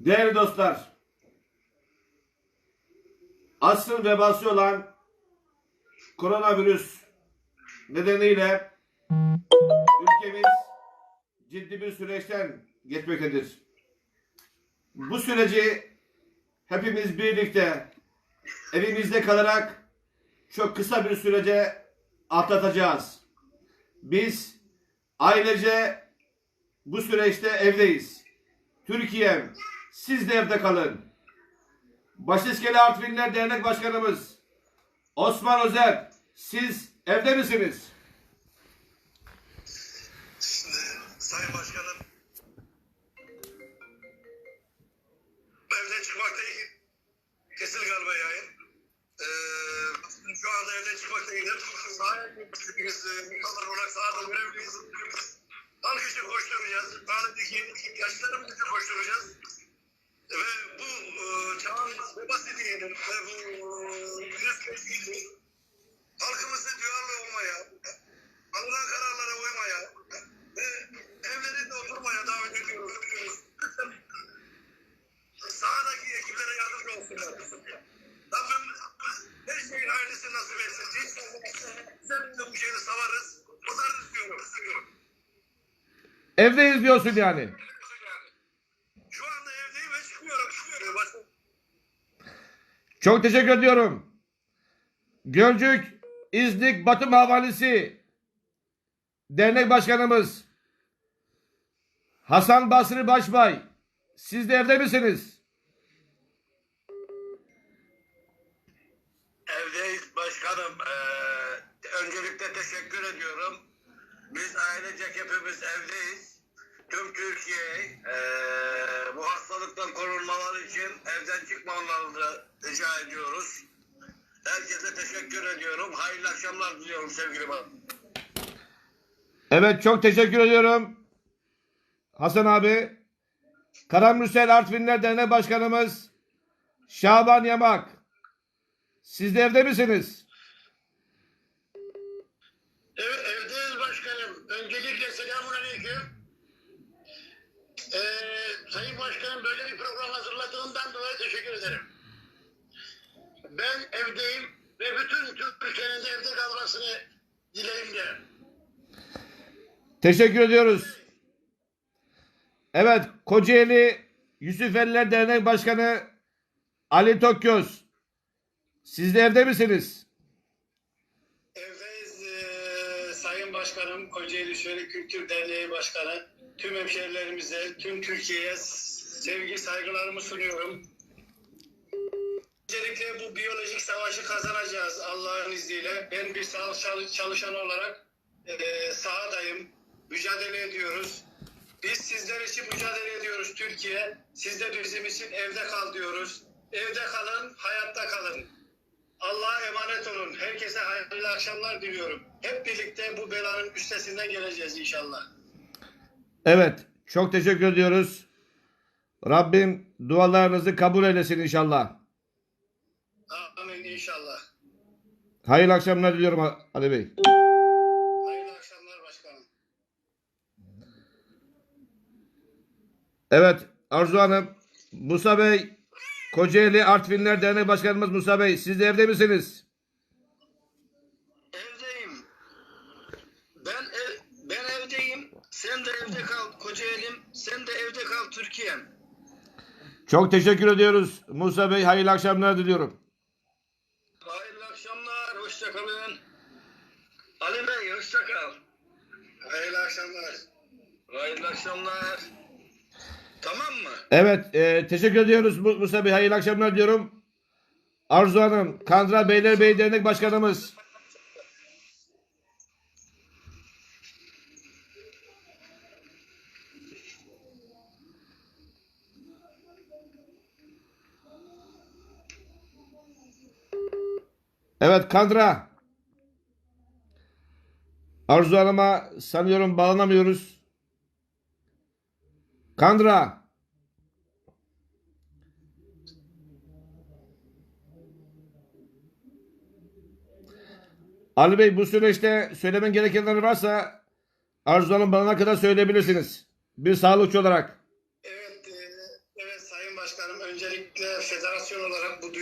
Değerli dostlar, asrın vebası olan koronavirüs nedeniyle ülkemiz ciddi bir süreçten geçmektedir. Bu süreci hepimiz birlikte evimizde kalarak çok kısa bir sürece atlatacağız. Biz ailece bu süreçte evdeyiz. Türkiye'm siz de evde kalın. Başiskele Artvinler Dernek Başkanımız Osman Özer siz evde misiniz? Şimdi Sayın Başkanım evden çıkmaktayım. Kesil galiba yayın. Ee, şu anda evden çıkmaktayım. Sahaya gittiğimiz insanlar olarak sahada görevliyiz. Halk için koşturacağız. Mahalledeki yaşlarımız için koşturacağız. Ve bu e, çağın babası diyelim ve bu e, virüsle ilgili halkımızı duyarlı olmaya, alınan kararlara uymaya ve evlerinde oturmaya davet ediyoruz. Sahadaki ekiplere yardımcı olsunlar. Rabbim her şeyin hayırlısı nasip etsin. Biz de bu şeyi savarız. Bozarız diyorum. Evdeyiz diyorsun yani. Şu anda evdeyim ve çıkmıyorum. Çıkmıyorum. Başka Çok teşekkür ediyorum. Gölcük İznik Batım Havalisi Dernek Başkanımız Hasan Basri Başbay siz de evde misiniz? Evdeyiz başkanım. Ee, öncelikle teşekkür ediyorum. Biz ailecek hepimiz evdeyiz. Tüm Türkiye ee, bu hastalıktan için evden çıkmamalarını rica ediyoruz. Herkese teşekkür ediyorum. Hayırlı akşamlar diliyorum sevgili baba. Evet çok teşekkür ediyorum. Hasan abi. Karamürsel Artvinler Dernek Başkanımız Şaban Yamak. Siz de evde misiniz? Evet, evdeyiz başkanım. Öncelikle selamun aleyküm. Ee, Sayın Başkanım böyle bir program hazırladığından dolayı teşekkür ederim. Ben evdeyim ve bütün Türkiye'nin de evde kalmasını dileğimde. Teşekkür ediyoruz. Evet, Kocaeli Yusufeliler Dernek Başkanı Ali Tokyoz. Siz de evde misiniz? Evdeyiz ee, Sayın Başkanım, Kocaeli Şöyle Kültür Derneği Başkanı. Tüm hemşehrilerimize, tüm Türkiye'ye sevgi saygılarımı sunuyorum. Öncelikle bu biyolojik savaşı kazanacağız Allah'ın izniyle. Ben bir sağlık çalış- çalışanı olarak eee sahadayım. Mücadele ediyoruz. Biz sizler için mücadele ediyoruz Türkiye. Siz de bizim için evde kal diyoruz. Evde kalın, hayatta kalın. Allah'a emanet olun. Herkese hayırlı akşamlar diliyorum. Hep birlikte bu belanın üstesinden geleceğiz inşallah. Evet, çok teşekkür ediyoruz. Rabbim dualarınızı kabul eylesin inşallah. Amin inşallah. Hayırlı akşamlar diliyorum Ali Bey. Hayırlı akşamlar başkanım. Evet, Arzu Hanım, Musa Bey, Kocaeli Artvinler Dernek Başkanımız Musa Bey, siz de evde misiniz? Evdeyim. Ben ev, ben evdeyim. Sen de evde kal Kocaeli'm. Sen Türkiye'm. Çok teşekkür ediyoruz Musa Bey. Hayırlı akşamlar diliyorum. Hayırlı akşamlar. Hoşça kalın. Ali Bey hoşça kal. Hayırlı akşamlar. Hayırlı akşamlar. Tamam mı? Evet, e, teşekkür ediyoruz Mu- Musa Bey. Hayırlı akşamlar diyorum. Arzu Hanım, Kandıra Beylerbeyi Dernek Başkanımız. Evet, Kandıra. Arzu Hanım'a sanıyorum bağlanamıyoruz. Kandıra. Ali Bey bu süreçte söylemen gerekenler varsa Arzu Hanım bana kadar söyleyebilirsiniz. Bir sağlıkçı olarak. Evet, e, evet Sayın bu duyarlılığınızdan, bu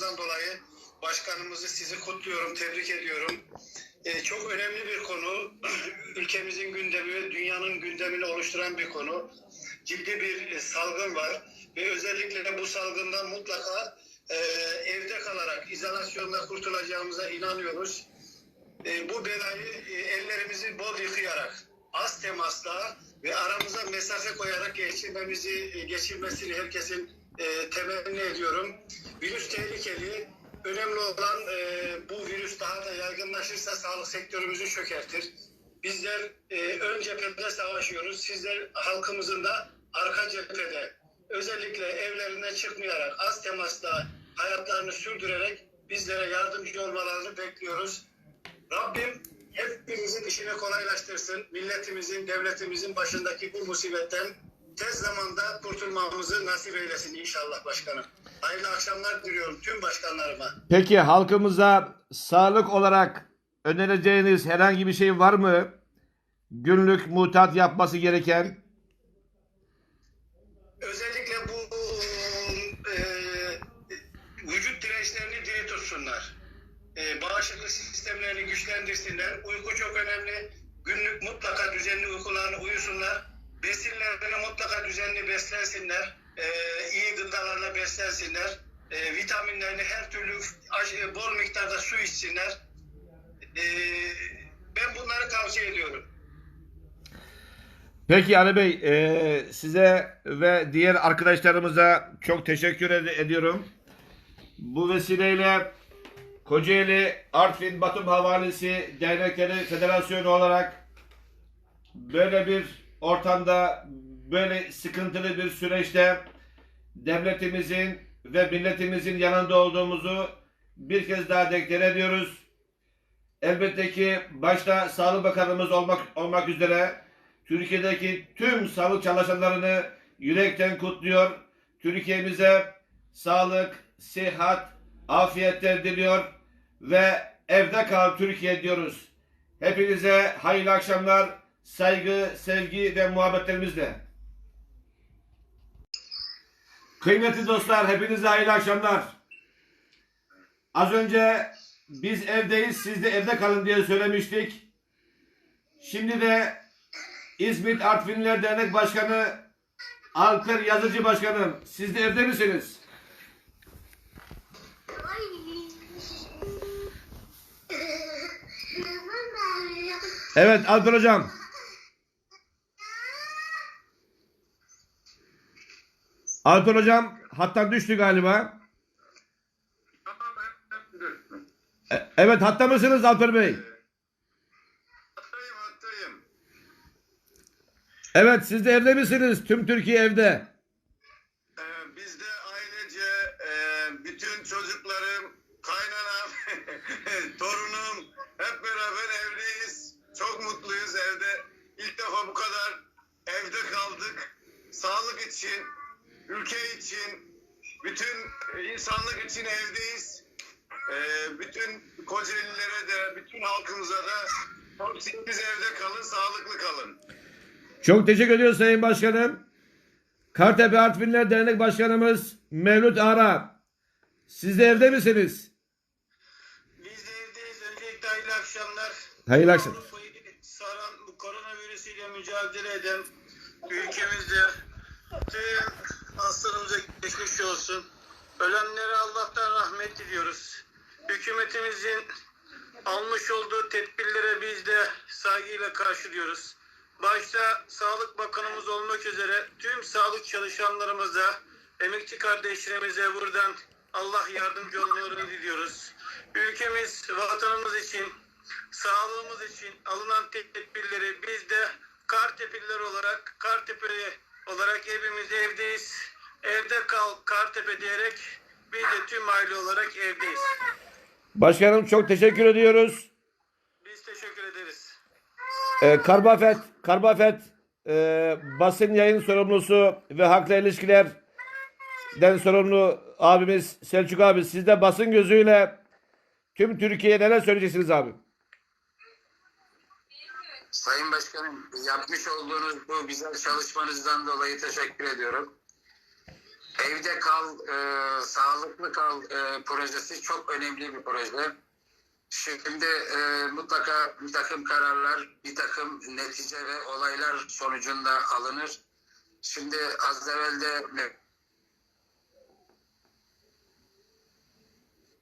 duyarlılığınızdan dolayı başkanımızı sizi kutluyorum, tebrik ediyorum. Ee, çok önemli bir konu. Ülkemizin gündemi ve dünyanın gündemini oluşturan bir konu. Ciddi bir e, salgın var ve özellikle bu salgından mutlaka e, evde kalarak izolasyonda kurtulacağımıza inanıyoruz. E, bu belayı e, ellerimizi bol yıkayarak, az temasla ve aramıza mesafe koyarak geçirmemizi, e, geçirmesini herkesin e, temenni ediyorum. Virüs tehlikeli. Önemli olan e, bu virüs daha da yaygınlaşırsa sağlık sektörümüzü çökertir. Bizler e, ön cephede savaşıyoruz. Sizler halkımızın da arka cephede özellikle evlerinden çıkmayarak az temasla hayatlarını sürdürerek bizlere yardımcı olmalarını bekliyoruz. Rabbim hepimizin işini kolaylaştırsın. Milletimizin, devletimizin başındaki bu musibetten tez zamanda kurtulmamızı nasip eylesin inşallah başkanım. Hayırlı akşamlar diliyorum tüm başkanlarıma. Peki halkımıza sağlık olarak önereceğiniz herhangi bir şey var mı? Günlük mutat yapması gereken. Özellikle bu e, vücut dirençlerini diri tutsunlar. E, bağışıklık sistemlerini güçlendirsinler. Uyku çok önemli. Günlük mutlaka düzenli uykularını uyusunlar. Besinlerini mutlaka düzenli beslensinler. E, iyi gıdalarla beslensinler. E, vitaminlerini her türlü ac- bol miktarda su içsinler. E, ben bunları tavsiye ediyorum. Peki Ali Bey e, size ve diğer arkadaşlarımıza çok teşekkür ed- ediyorum. Bu vesileyle Kocaeli Artvin Batum Havalisi Dernekleri Federasyonu olarak böyle bir ortamda böyle sıkıntılı bir süreçte devletimizin ve milletimizin yanında olduğumuzu bir kez daha deklar ediyoruz. Elbette ki başta Sağlık Bakanımız olmak olmak üzere Türkiye'deki tüm sağlık çalışanlarını yürekten kutluyor. Türkiye'mize sağlık, sıhhat, afiyetler diliyor ve evde kal Türkiye diyoruz. Hepinize hayırlı akşamlar, saygı, sevgi ve muhabbetlerimizle. Kıymetli dostlar, hepinize hayırlı akşamlar. Az önce biz evdeyiz, siz de evde kalın diye söylemiştik. Şimdi de İzmit Artvinliler Dernek Başkanı Alper Yazıcı Başkanım, siz de evde misiniz? Evet Alper Hocam. Alper Hocam hattan düştü galiba. E- Evet hatta mısınız Alper Bey? Hattayım hattayım. Evet siz de evde misiniz? Tüm Türkiye evde. Ee, biz de ailece e, bütün çocuklarım, kaynanam, torunum hep beraber evdeyiz. Çok mutluyuz evde. İlk defa bu kadar evde kaldık. Sağlık için, ülke için, bütün insanlık için evdeyiz. Ee, bütün Kocaeli'lere de, bütün halkımıza da siz evde kalın, sağlıklı kalın. Çok teşekkür ediyoruz Sayın Başkanım. Kartepe Artvinler Dernek Başkanımız Mevlüt Ara. Siz de evde misiniz? Biz de evdeyiz. Öncelikle hayırlı akşamlar. Hayırlı akşamlar. Saran bu koronavirüsüyle mücadele eden ülkemizde tüm hastalarımıza geçmiş olsun. Ölenlere Allah'tan rahmet diliyoruz. Hükümetimizin almış olduğu tedbirlere biz de saygıyla karşılıyoruz. Başta Sağlık Bakanımız olmak üzere tüm sağlık çalışanlarımıza, emekçi kardeşlerimize buradan Allah yardımcı olmalarını diliyoruz. Ülkemiz, vatanımız için, sağlığımız için alınan tedbirleri biz de Kartepe'liler olarak, Kartepe'li olarak hepimiz evdeyiz. Evde kal Kartepe diyerek biz de tüm aile olarak evdeyiz. Başkanım çok teşekkür ediyoruz. Biz teşekkür ederiz. Ee, Karbafet, Karbafet e, basın yayın sorumlusu ve halkla ilişkilerden sorumlu abimiz Selçuk abi. Siz de basın gözüyle tüm Türkiye'ye neler söyleyeceksiniz abi? Sayın Başkanım yapmış olduğunuz bu güzel çalışmanızdan dolayı teşekkür ediyorum. Evde kal, e, sağlıklı kal e, projesi çok önemli bir proje. Şimdi e, mutlaka bir takım kararlar, bir takım netice ve olaylar sonucunda alınır. Şimdi az evvel de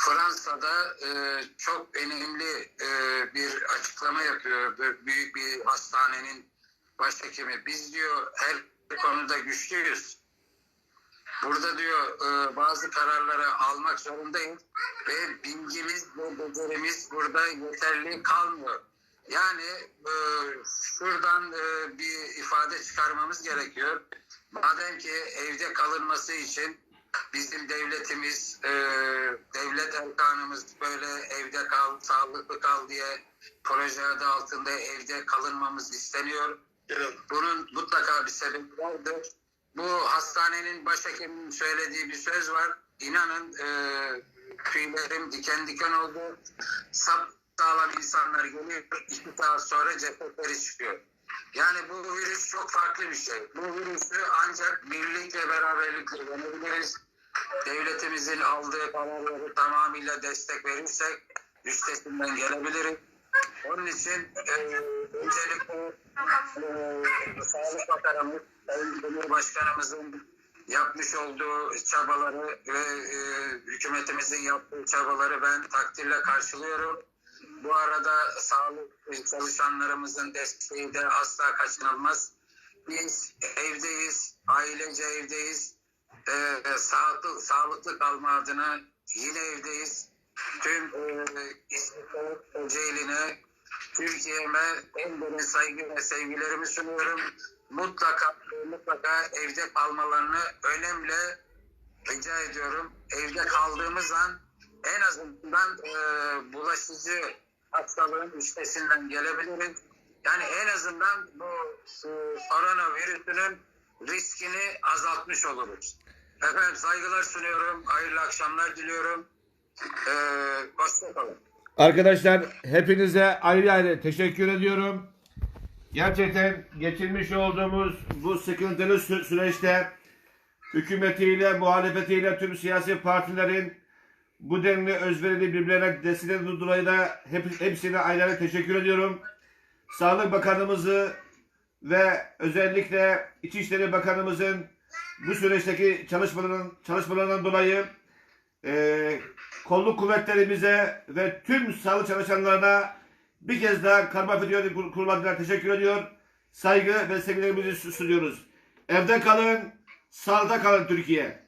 Fransa'da e, çok önemli e, bir açıklama yapıyor büyük bir hastanenin başhekimi. Biz diyor her konuda güçlüyüz. Burada diyor e, bazı kararları almak zorundayız ve bilgimiz ve becerimiz burada yeterli kalmıyor. Yani e, şuradan e, bir ifade çıkarmamız gerekiyor. Madem ki evde kalınması için bizim devletimiz, e, devlet erkanımız böyle evde kal, sağlıklı kal diye proje adı altında evde kalınmamız isteniyor. Bunun mutlaka bir sebebi vardır. Bu hastanenin başhekiminin söylediği bir söz var. İnanın e, tüylerim diken diken oldu. Sap sağlam insanlar geliyor. iki saat sonra cesetleri çıkıyor. Yani bu virüs çok farklı bir şey. Bu virüsü ancak birlik ve beraberlikle yenebiliriz. Devletimizin aldığı kararları tamamıyla destek verirsek üstesinden gelebiliriz. Onun için e, öncelikle e, Sağlık Bakanımız, Sayın Cumhurbaşkanımızın yapmış olduğu çabaları ve e, hükümetimizin yaptığı çabaları ben takdirle karşılıyorum. Bu arada sağlık çalışanlarımızın desteği de asla kaçınılmaz. Biz evdeyiz, ailece evdeyiz. Ee, sağlıklı, sağlıklı kalma adına yine evdeyiz. Tüm e, İzmir'e, Kocaeli'ne, Türkiye'me en derin saygı ve sevgilerimi sunuyorum. Mutlaka mutlaka evde kalmalarını önemli rica ediyorum. Evde kaldığımız an en azından e, bulaşıcı hastalığın üstesinden gelebiliriz. Yani en azından bu koronavirüsünün riskini azaltmış oluruz. Efendim saygılar sunuyorum. Hayırlı akşamlar diliyorum. E, hoşçakalın. Arkadaşlar hepinize ayrı ayrı teşekkür ediyorum. Gerçekten geçirmiş olduğumuz bu sıkıntılı sü- süreçte hükümetiyle, muhalefetiyle tüm siyasi partilerin bu denli özverili birbirlerine destekleri dolayı da hep, hepsine ayrı ayrı teşekkür ediyorum. Sağlık Bakanımızı ve özellikle İçişleri Bakanımızın bu süreçteki çalışmalarının çalışmalarından dolayı e, kolluk kuvvetlerimize ve tüm sağlık çalışanlarına bir kez daha Karma Federasyonu Kur- Kurulu adına teşekkür ediyor. Saygı ve sevgilerimizi sunuyoruz. Evde kalın, sağlıkta kalın Türkiye.